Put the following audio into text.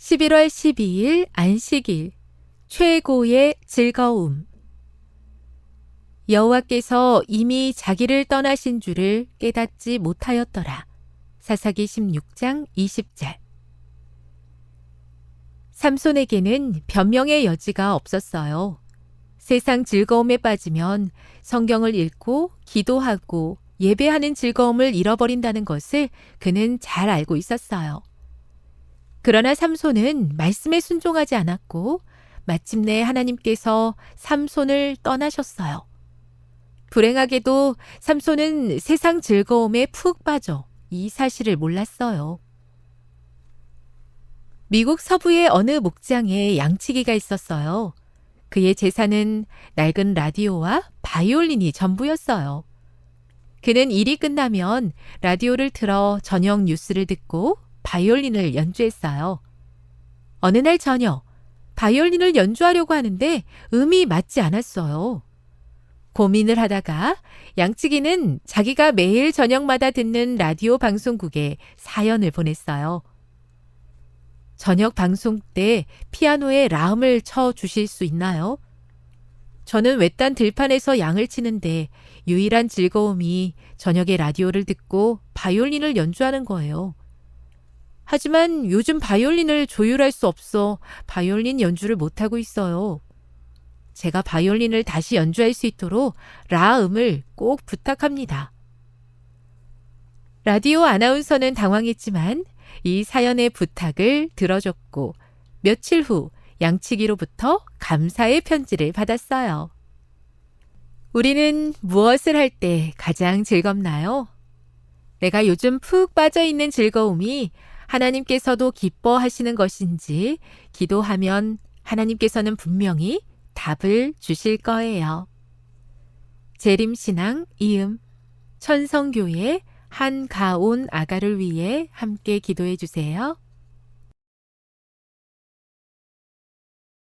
11월 12일 안식일 최고의 즐거움 여호와께서 이미 자기를 떠나신 줄을 깨닫지 못하였더라. 사사기 16장 20절 삼손에게는 변명의 여지가 없었어요. 세상 즐거움에 빠지면 성경을 읽고 기도하고 예배하는 즐거움을 잃어버린다는 것을 그는 잘 알고 있었어요. 그러나 삼손은 말씀에 순종하지 않았고 마침내 하나님께서 삼손을 떠나셨어요. 불행하게도 삼손은 세상 즐거움에 푹 빠져 이 사실을 몰랐어요. 미국 서부의 어느 목장에 양치기가 있었어요. 그의 재산은 낡은 라디오와 바이올린이 전부였어요. 그는 일이 끝나면 라디오를 틀어 저녁 뉴스를 듣고 바이올린을 연주했어요. 어느 날 저녁, 바이올린을 연주하려고 하는데 음이 맞지 않았어요. 고민을 하다가 양치기는 자기가 매일 저녁마다 듣는 라디오 방송국에 사연을 보냈어요. 저녁 방송 때 피아노에 라음을 쳐 주실 수 있나요? 저는 외딴 들판에서 양을 치는데 유일한 즐거움이 저녁에 라디오를 듣고 바이올린을 연주하는 거예요. 하지만 요즘 바이올린을 조율할 수 없어 바이올린 연주를 못하고 있어요. 제가 바이올린을 다시 연주할 수 있도록 라 음을 꼭 부탁합니다. 라디오 아나운서는 당황했지만 이 사연의 부탁을 들어줬고 며칠 후 양치기로부터 감사의 편지를 받았어요. 우리는 무엇을 할 때 가장 즐겁나요? 내가 요즘 푹 빠져 있는 즐거움이 하나님께서도 기뻐하시는 것인지 기도하면 하나님께서는 분명히 답을 주실 거예요. 재림신앙 이음 천성교회 한가온 아가를 위해 함께 기도해 주세요.